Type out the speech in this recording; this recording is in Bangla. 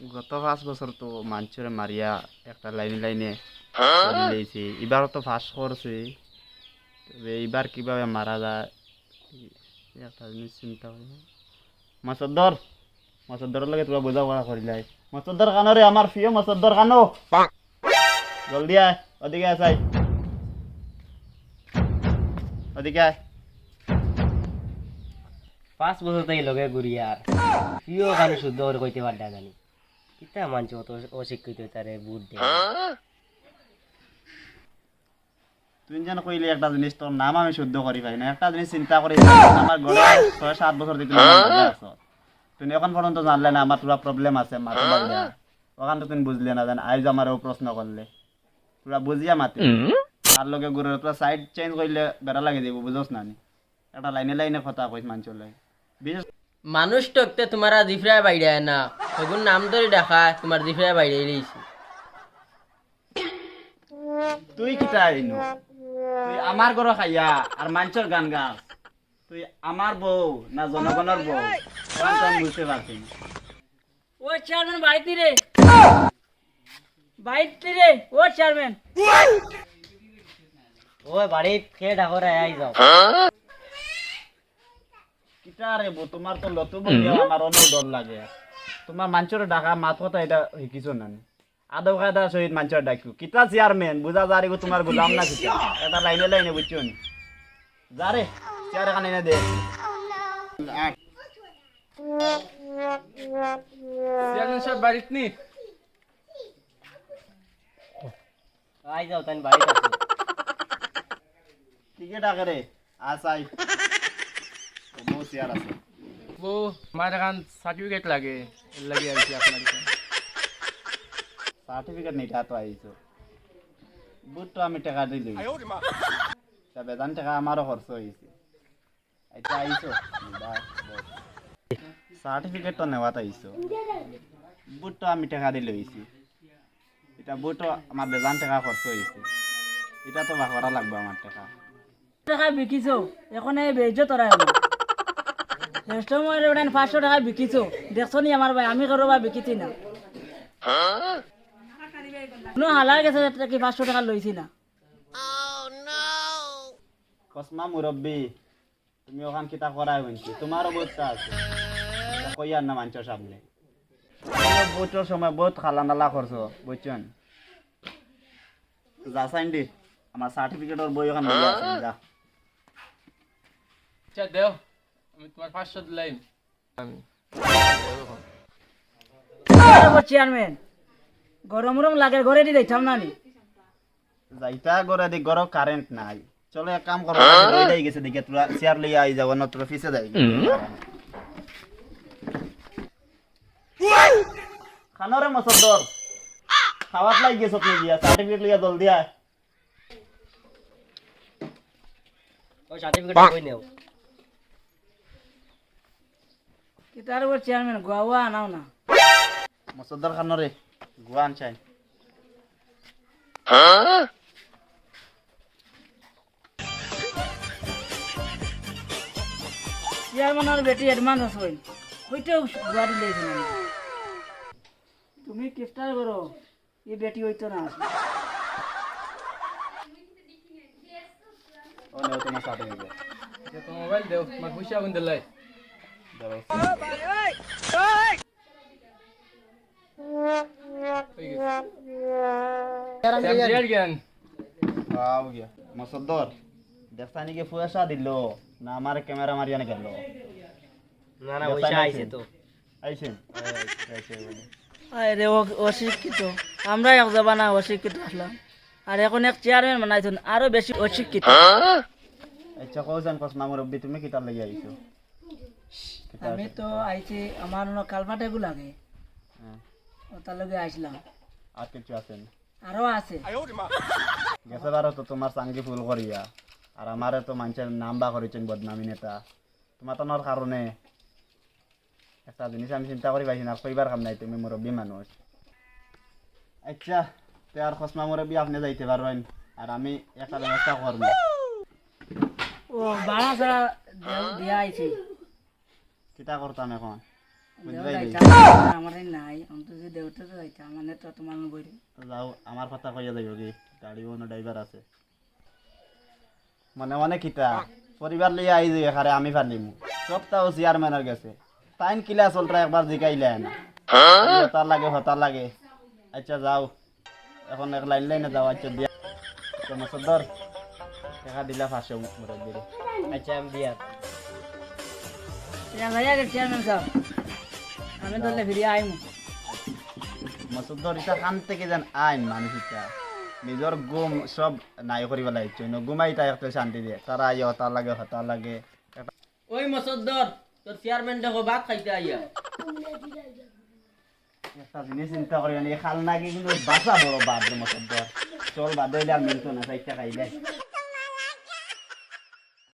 গত পাঁচ বছর তো মানুষের মারিয়া একটা লাইনে লাইনে চলেছি। এবার তো ফাঁস করছে তবে এইবার কীভাবে মারা যায়? একটা জিনিস চিন্তা করি মাসদ্দর মাসদ্দরের লগে তোরা বোঝাপড়া করিলাই মাসদ্দর কানো রে আমার প্রিয় মাসদ্দর কানো জলদি আয় ওদিকে আয় সাই ওদিকে আয় পাঁচ বছর থেকে লগে ঘুরি আর প্রিয় গান শুদ্ধ করে কইতে পারডা জানি। মানছে অত অশিক্ষিত তারে দে তুই যেন কইলি একটা জিনিস তোর নাম আমি শুদ্ধ করি পাই না একটা জিনিস চিন্তা করি আমার ঘরে ছয় সাত বছর আছো। তুই এখন পর্যন্ত জানলে না আমার তোরা প্রবলেম আছে মাথা বাড়িয়া ওখান তো তুই বুঝলে না জান আইজ আমার প্রশ্ন করলে। তোরা বুঝিয়া মাতি। তার লগে ঘুরে তোরা সাইড চেঞ্জ করলে বেড়া লাগে দিব বুঝোস না নি? একটা লাইনে লাইনে কথা কইস লাগে। বিশেষ মানুষ টকতে তোমার জিফরায় বাইরে না। এগুন নাম ধরে দেখা তোমার জিফরায় বাইরে এলিয়েছি তুই কিটা আইনু তুই আমার ঘর খাইয়া আর মানুষের গান গাস তুই আমার বউ না জনগণের বউ আমি বুঝতে পারছি না ও চেয়ারম্যান বাড়িতে রে বাড়িতে রে ও চেয়ারম্যান ওই বাড়িত খেয়ে ডাকর আই যাও কিটা রে বউ তোমার তো লতু বলিয়া আমার অনেক ডর লাগে। তোমার মানুষের ডাকা মাত কথা এটা শিকিছো না? আদব কায়দা সহিত মানুষের ডাকিও কিটা চেয়ারম্যান বুঝা যা রে তোমার গুলাম না কিটা এটা লাইনে লাইনে বুঝছ নি? যা রে চেয়ার এখানে এনে দে। চেয়ারম্যান সাহেব বাড়িতে নি? আই যাও তাই বাড়িত আছো। ঠিকই রে আসাই চেয়ার আছে বউ আমার এখন সার্টিফিকেট লাগে লাগে আইছি আপনার এখানে। সার্টিফিকেট নিটা তো আইছো বুট তো আমি টাকা দিলি তা বেদান টাকা আমারও খরচ হয়েছে এটা আইছো সার্টিফিকেট তো নেওয়াত আইছো বুট তো আমি টাকা দিলে হয়েছি এটা বুট আমার বেজান টাকা খরচ হয়েছে এটা তো বাকরা লাগবে আমার টাকা টাকা বিকিছো এখন এই বেজো তোরা শেষ সময় ওটা পাঁচশো টাকা বিকিছো। দেখছ নি আমার ভাই আমি কারও বা বিকিছি না। কোনো হালা গেছে যে কি পাঁচশো টাকা লইছি না। কসমা মুরব্বী তুমি ওখান কিতা করাই হইছি তোমারও বুটটা আছে। কইয়ার না মানুষের সামনে বুটের সময় বহুত খালা নালা করছ বুঝছেন যা সাইন দি। আমার সার্টিফিকেটের বই ওখানে যা। আচ্ছা দেও। আমি তোমার পাঁচশো দিলাম। আমি চেয়ারম্যান গরম গরম লাগে ঘরে দিয়ে দিতাম না নি যাইতা গরে দি গর কারেন্ট নাই। চলো এক কাম করো ওইটাই গেছে দিকে তোরা চেয়ার লইয়া আই যাব না তোরা ফিসে যাই। খানরে মসদ্দর খাওয়াত লাগি গেছ আপনি গিয়া সার্টিফিকেট লইয়া জলদি আয় ওই সার্টিফিকেট কই নেও? কি তার উপর চেয়ারম্যান গোয়া আনাও না। মসদ্দর খানরে গুয়ান চাই চেয়ারম্যানের বেটি অ্যাডভান্স আছে ওই ওইটাও গাড়ি লেগেছে না তুমি কিফটার করো এই বেটি হইতো না ও নেও তোমার মোবাইল দেও তোমার পয়সা আগুন দিলাই গিয়া মসদ্দর দেখতা নাকি পয়সা দিল না আমার ক্যামেরা মারিয়া গেল না না বেটা আইছে তো আইছেন আরে ও- অশিক্ষিত আমরা এক জবানা অশিক্ষিত আসলাম আর এখন এক চেয়ারম্যান বানাইছেন আরও বেশি অশিক্ষিত আচ্ছা কৌশন কসমা মুরব্বী তুমি কিতাব লাগি আইছো আমি তো আইছি আমার ন কালপাটেগু লাগে। হ্যাঁ, ওটার লগে আসলাম আর কিছু আছেন আরও আছে। গেছে বারো তো তোমার সাঙ্গি ফুল করিয়া। আর আমারে তো মানুষের নাম বা করেছেন বদনামি নেতা। তোমার তো নর কারণে একটা জিনিস আমি চিন্তা করি পাইছি না কইবার কাম নাই তুমি মুরব্বী মানুষ। আচ্ছা তে আর কসমা মুরব্বী আপনি যাইতে পারবেন আর আমি একটা ব্যবস্থা করব ও বাড়া ছাড়া দিয়া আইছি। কিতা করতাম এখন? আমার নাই আমি যদি দেউতে তো যাইতাম মানে তো তোমার বইরে যাও আমার কথা কইয়া যাইব কি? গাড়ি কোনো ড্রাইভার আছে। মানে অনেক কিতা? পরিবার লিয়ে আই যাই খারে আমি পারলিম সপ্তাহ চেয়ারম্যানের গেছে। টাইম কিলা চলটা একবার জিকাইলে না হতার লাগে হতার লাগে। আচ্ছা যাও। এখন এক লাইন লাইনে যাও আচ্ছা দিয়া। মসদর দেখা দিলা ফাঁসে মুরব্বী আচ্ছা আমি দিয়া। চেয়ারম্যান সাহেব আমি ধরলে ফিরে আইমু ইটা নিজর গুম সব নাই করিব লাগিছে গুমাই তাই শান্তি দিয়ে তারা আইয়া হতার লাগে হতার লাগে ওই মসদ্দর তোর চেয়ারম্যান দেখো ভাত খাইতে চিন্তা করি খাল নাকি কিন্তু বাসা বড় বাদ মসুদর চল বাদ হইলে আর মিলতো না চাইটা খাইলে